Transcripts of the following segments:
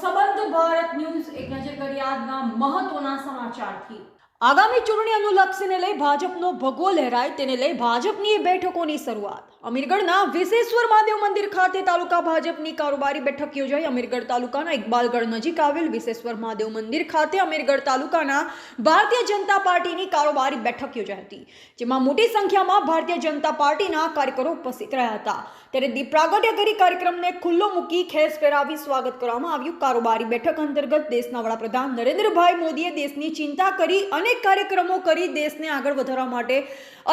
સંબંધ ભારત ન્યૂઝ એક નજર કરી આજના મહત્વના સમાચારથી. આગામી ચૂંટણી અનુલક્ષીને લઈ ભાજપનો ભગો લહેરાય, તેને લઈ ભાજપની બેઠકોની શરૂઆત. અમીરગઢના વિશેશ્વર મહાદેવ મંદિર ખાતે તાલુકા ભાજપની કારોબારી બેઠક યોજાઈ. અમીરગઢ તાલુકાના ઇકબાલગઢ નજીક આવેલ વિશેશ્વર મહાદેવ મંદિર ખાતે અમીરગઢ તાલુકાના ભારતીય જનતા પાર્ટીની કારોબારી બેઠક યોજાઈ હતી, જેમાં મોટી સંખ્યામાં ભારતીય જનતા પાર્ટીના કાર્યકરો ઉપસ્થિત રહ્યા હતા. ત્યારે દીપ પ્રાગટ્ય કરી કાર્યક્રમને ખુલ્લો મૂકી ખેસ પહેરાવી સ્વાગત કરવામાં આવ્યું. કારોબારી બેઠક અંતર્ગત દેશના વડાપ્રધાન નરેન્દ્રભાઈ મોદીએ દેશની ચિંતા કરી, અનેક કાર્યક્રમો કરી દેશને આગળ વધારવા માટે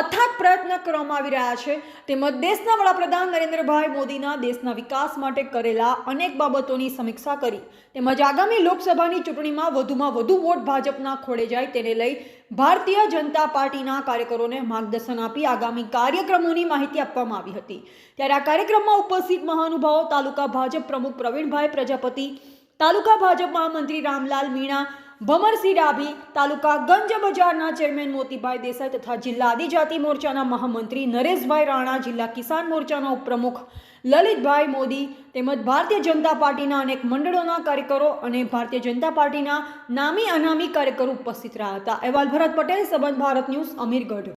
અથાગ પ્રયત્ન કરવામાં આવી રહ્યા છે. તેમજ દેશના વડાપ્રધાન નરેન્દ્રભાઈ મોદીના દેશના વિકાસ માટે કરેલા અનેક બાબતોની સમીક્ષા કરી. તેમજ આગામી લોકસભાની ચૂંટણીમાં વધુમાં વધુ વોટ ભાજપના ખોળે જાય તેને લઈ ભારતીય જનતા પાર્ટીના કાર્યકરોને માર્ગદર્શન આપી આગામી કાર્યક્રમોની માહિતી આપવામાં આવી હતી. ત્યારે આ કાર્યક્રમમાં ઉપસ્થિત મહાનુભાવો, તાલુકા ભાજપ પ્રમુખ પ્રવીણભાઈ પ્રજાપતિ, તાલુકા ભાજપ મહામંત્રી રામલાલ મીણા ભમરસિંહ ડાભી તાલુકા ગંજ બજારના ચેરમેન મોતીભાઈ દેસાઈ તથા જિલ્લા આદિજાતિ મોરચાના મહામંત્રી નરેશભાઈ રાણા, જિલ્લા કિસાન મોરચાના ઉપપ્રમુખ લલિતભાઈ મોદી તેમજ ભારતીય જનતા પાર્ટીના અનેક મંડળોના કાર્યકરો અને ભારતીય જનતા પાર્ટીના નામી અનામી કાર્યકરો ઉપસ્થિત રહ્યા હતા. અહેવાલ ભરત પટેલ, સંબંધ ભારત ન્યૂઝ, અમીરગઢ.